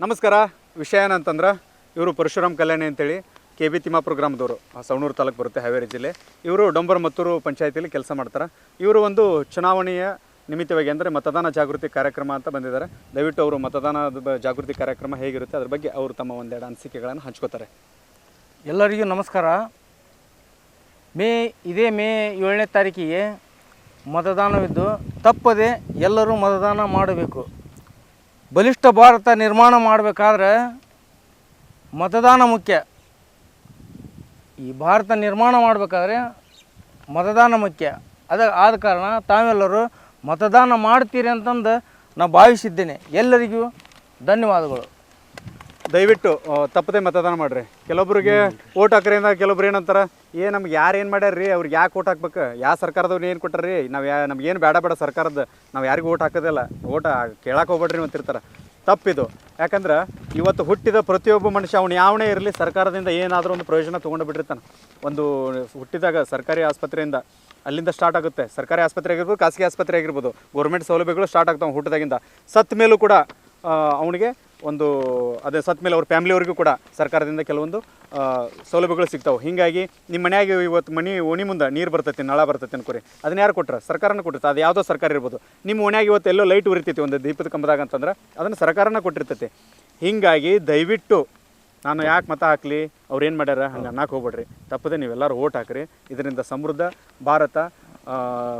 ನಮಸ್ಕಾರ. ವಿಷಯ ಏನಂತಂದ್ರೆ, ಇವರು ಪರಶುರಾಮ್ ಕಲ್ಯಾಣಿ ಅಂತೇಳಿ, ಕೆ ಬಿ ತಿಮ್ಮಾಪುರ ಗ್ರಾಮದವರು. ಸವಣೂರು ತಾಲೂಕು ಬರುತ್ತೆ ಹಾವೇರಿ ಜಿಲ್ಲೆ. ಇವರು ಡೊಂಬರ ಮತ್ತೂರು ಪಂಚಾಯತಿಯಲ್ಲಿ ಕೆಲಸ ಮಾಡ್ತಾರೆ. ಇವರು ಒಂದು ಚುನಾವಣೆಯ ನಿಮಿತ್ತವಾಗಿ ಅಂದರೆ ಮತದಾನ ಜಾಗೃತಿ ಕಾರ್ಯಕ್ರಮ ಅಂತ ಬಂದಿದ್ದಾರೆ. ದಯವಿಟ್ಟು ಅವರು ಮತದಾನದ ಜಾಗೃತಿ ಕಾರ್ಯಕ್ರಮ ಹೇಗಿರುತ್ತೆ, ಅದ್ರ ಬಗ್ಗೆ ಅವರು ತಮ್ಮ ಒಂದೆರಡು ಅನಿಸಿಕೆಗಳನ್ನು ಹಂಚ್ಕೋತಾರೆ. ಎಲ್ಲರಿಗೂ ನಮಸ್ಕಾರ. ಮೇ, ಇದೇ ಮೇ ಏಳನೇ ತಾರೀಕಿಗೆ ಮತದಾನವಿದ್ದು ತಪ್ಪದೆ ಎಲ್ಲರೂ ಮತದಾನ ಮಾಡಬೇಕು. ಬಲಿಷ್ಠ ಭಾರತ ನಿರ್ಮಾಣ ಮಾಡಬೇಕಾದ್ರೆ ಮತದಾನ ಮುಖ್ಯ. ಈ ಭಾರತ ನಿರ್ಮಾಣ ಮಾಡಬೇಕಾದ್ರೆ ಮತದಾನ ಮುಖ್ಯ. ಅದ ಆದ ಕಾರಣ ತಾವೆಲ್ಲರೂ ಮತದಾನ ಮಾಡ್ತೀರಿ ಅಂತಂದು ನಾನು ಭಾವಿಸಿದ್ದೇನೆ. ಎಲ್ಲರಿಗೂ ಧನ್ಯವಾದಗಳು. ದಯವಿಟ್ಟು ತಪ್ಪದೆ ಮತದಾನ ಮಾಡ್ರಿ. ಕೆಲವೊಬ್ರಿಗೆ ಓಟ್ ಹಾಕ್ರಿಂದ ಕೆಲವೊಬ್ರು ಏನಂತಾರ, ಏ, ನಮ್ಗೆ ಯಾರು ಏನು ಮಾಡ್ಯಾರ ರೀ ಅವ್ರಿಗೆ ಯಾಕೆ ಓಟ್ ಹಾಕ್ಬೇಕು? ಯಾವ ಸರ್ಕಾರದವ್ರು ಏನು ಕೊಟ್ಟಾರ್ರಿ? ನಾವು ಯಾ ನಮ್ಗೇನು ಬೇಡ ಬೇಡ ಸರ್ಕಾರದ, ನಾವು ಯಾರಿಗೂ ಓಟ್ ಹಾಕೋದಿಲ್ಲ. ಓಟ್ ಕೇಳಕ್ಕೆ ಹೋಗ್ಬೇಡ್ರಿ ಅಂತಿರ್ತಾರೆ ತಪ್ಪಿದು. ಯಾಕಂದ್ರೆ, ಇವತ್ತು ಹುಟ್ಟಿದ ಪ್ರತಿಯೊಬ್ಬ ಮನುಷ್ಯ, ಅವನು ಯಾವನೇ ಇರಲಿ, ಸರ್ಕಾರದಿಂದ ಏನಾದರೂ ಒಂದು ಪ್ರಯೋಜನ ತೊಗೊಂಡು ಬಿಟ್ಟಿರ್ತಾನೆ. ಒಂದು ಹುಟ್ಟಿದಾಗ ಸರ್ಕಾರಿ ಆಸ್ಪತ್ರೆಯಿಂದ ಅಲ್ಲಿಂದ ಸ್ಟಾರ್ಟ್ ಆಗುತ್ತೆ. ಸರ್ಕಾರಿ ಆಸ್ಪತ್ರೆ ಆಗಿರ್ಬೋದು, ಖಾಸಗಿ ಆಸ್ಪತ್ರೆ ಆಗಿರ್ಬೋದು, ಗೌರ್ಮೆಂಟ್ ಸೌಲಭ್ಯಗಳು ಸ್ಟಾರ್ಟ್ ಆಗ್ತಾವೆ ಹುಟ್ಟಿದಾಗಿಂದ ಸತ್ತ ಮೇಲೂ ಕೂಡ ಅವನಿಗೆ ಒಂದು, ಅದೇ ಸತ್ತ ಮೇಲೆ ಅವ್ರ ಫ್ಯಾಮಿಲಿಯವ್ರಿಗೂ ಕೂಡ ಸರ್ಕಾರದಿಂದ ಕೆಲವೊಂದು ಸೌಲಭ್ಯಗಳು ಸಿಗ್ತಾವೆ. ಹೀಗಾಗಿ ನಿಮ್ಮ ಮನ್ಯಾಗ ಇವತ್ತು ಮನೆ, ಓಣಿ ಮುಂದೆ ನೀರು ಬರ್ತೈತಿ, ನಳ ಬರ್ತೈತಿ ಅನ್ಕೋರಿ. ಅದನ್ನ ಯಾರು ಕೊಟ್ಟರೆ ಸರ್ಕಾರನ ಕೊಟ್ಟಿರ್ತಾರೆ ಅದು ಯಾವುದೋ ಸರ್ಕಾರ ಇರ್ಬೋದು. ನಿಮ್ಮ ಓಣ್ಯಾಗ ಇವತ್ತು ಎಲ್ಲೋ ಲೈಟ್ ಉರಿತೈತಿ, ಒಂದು ದೀಪದ ಕಂಬದಾಗ ಅಂತಂದ್ರೆ ಅದನ್ನು ಸರ್ಕಾರನ ಕೊಟ್ಟಿರ್ತೈತಿ. ಹೀಗಾಗಿ ದಯವಿಟ್ಟು ನಾನು ಯಾಕೆ ಮತ ಹಾಕ್ಲಿ? ಅವ್ರು ಏನು ಮಾಡ್ಯಾರ? ಹಂಗೆ ಅನ್ನಕ್ಕೆ ಹೋಗ್ಬೇಡ್ರಿ. ತಪ್ಪದೆ ನೀವೆಲ್ಲರೂ ಓಟ್ ಹಾಕ್ರಿ. ಇದರಿಂದ ಸಮೃದ್ಧ ಭಾರತ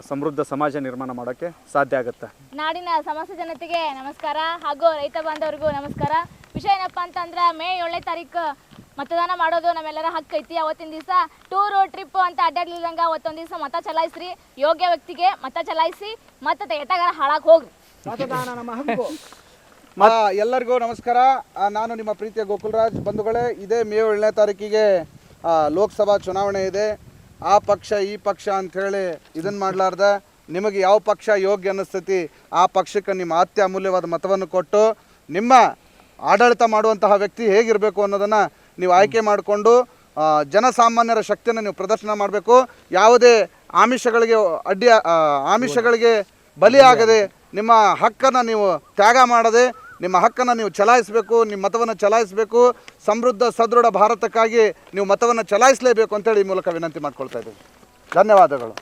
ಸಮೃದ್ಧ ಸಮಾಜ ನಿರ್ಮಾಣ ಮಾಡೋಕ್ಕೆ ಸಾಧ್ಯ ಆಗುತ್ತೆ. ನಾಡಿನ ಸಮಸ್ತ ಜನತೆಗೆ ನಮಸ್ಕಾರ. ಹಾಗೂ ರೈತ ಬಾಂಧವರಿಗೂ ನಮಸ್ಕಾರ. ವಿಷಯ ಏನಪ್ಪ ಅಂತಂದ್ರೆ ಮೇ ಏಳನೇ ತಾರೀಕು ಮತದಾನ ಮಾಡೋದು ನಮ್ಮೆಲ್ಲರ ಹಕ್ಕು ಐತಿ. ಅವತ್ತಿನ ದಿವಸ ಟೂರು ಟ್ರಿಪ್ ಅಂತ ಅಡ್ಡಾಡ್ಲಿಲ್ಲಂಗ ಅವತ್ತೊಂದು ದಿವಸ ಮತ ಚಲಾಯಿಸ್ರಿ. ಯೋಗ್ಯ ವ್ಯಕ್ತಿಗೆ ಮತ ಚಲಾಯಿಸಿ ಮತ್ತೆ ಎತ್ತಾಗಾರ ಹಾಳಾಗಿ ಹೋಗ್ರಿ. ಮತದಾನ ನಮ್ಮ ಹಕ್ಕು. ಎಲ್ಲರಿಗೂ ನಮಸ್ಕಾರ. ನಾನು ನಿಮ್ಮ ಪ್ರೀತಿಯ ಗೋಕುಲ್ರಾಜ್ ಬಂಧುಗಳೇ ಇದೇ ಮೇ ಏಳನೇ ತಾರೀಕಿಗೆ ಲೋಕಸಭಾ ಚುನಾವಣೆ ಇದೆ. ಆ ಪಕ್ಷ, ಈ ಪಕ್ಷ ಅಂಥೇಳಿ ಇದನ್ನು ಮಾಡಲಾರ್ದ ನಿಮಗೆ ಯಾವ ಪಕ್ಷ ಯೋಗ್ಯ ಅನ್ನಿಸ್ತೈತಿ, ಆ ಪಕ್ಷಕ್ಕೆ ನಿಮ್ಮ ಅತ್ಯ ಅಮೂಲ್ಯವಾದ ಮತವನ್ನು ಕೊಟ್ಟು ನಿಮ್ಮ ಆಡಳಿತ ಮಾಡುವಂತಹ ವ್ಯಕ್ತಿ ಹೇಗಿರಬೇಕು ಅನ್ನೋದನ್ನು ನೀವು ಆಯ್ಕೆ ಮಾಡಿಕೊಂಡು ಜನಸಾಮಾನ್ಯರ ಶಕ್ತಿಯನ್ನು ನೀವು ಪ್ರದರ್ಶನ ಮಾಡಬೇಕು. ಯಾವುದೇ ಆಮಿಷಗಳಿಗೆ ಅಡ್ಡಿ ಆಮಿಷಗಳಿಗೆ ಬಲಿಯಾಗದೆ ನಿಮ್ಮ ಹಕ್ಕನ್ನು ನೀವು ತ್ಯಾಗ ಮಾಡದೆ ನಿಮ್ಮ ಹಕ್ಕನ್ನು ನೀವು ಚಲಾಯಿಸಬೇಕು, ನಿಮ್ಮ ಮತವನ್ನು ಚಲಾಯಿಸಬೇಕು, ಸಮೃದ್ಧ, ಸದೃಢ ಭಾರತಕ್ಕಾಗಿ ನೀವು ಮತವನ್ನು ಚಲಾಯಿಸಲೇಬೇಕು ಅಂತೇಳಿ ಈ ಮೂಲಕ ವಿನಂತಿ ಮಾಡ್ಕೊಳ್ತಾ ಇದ್ದೀವಿ. ಧನ್ಯವಾದಗಳು.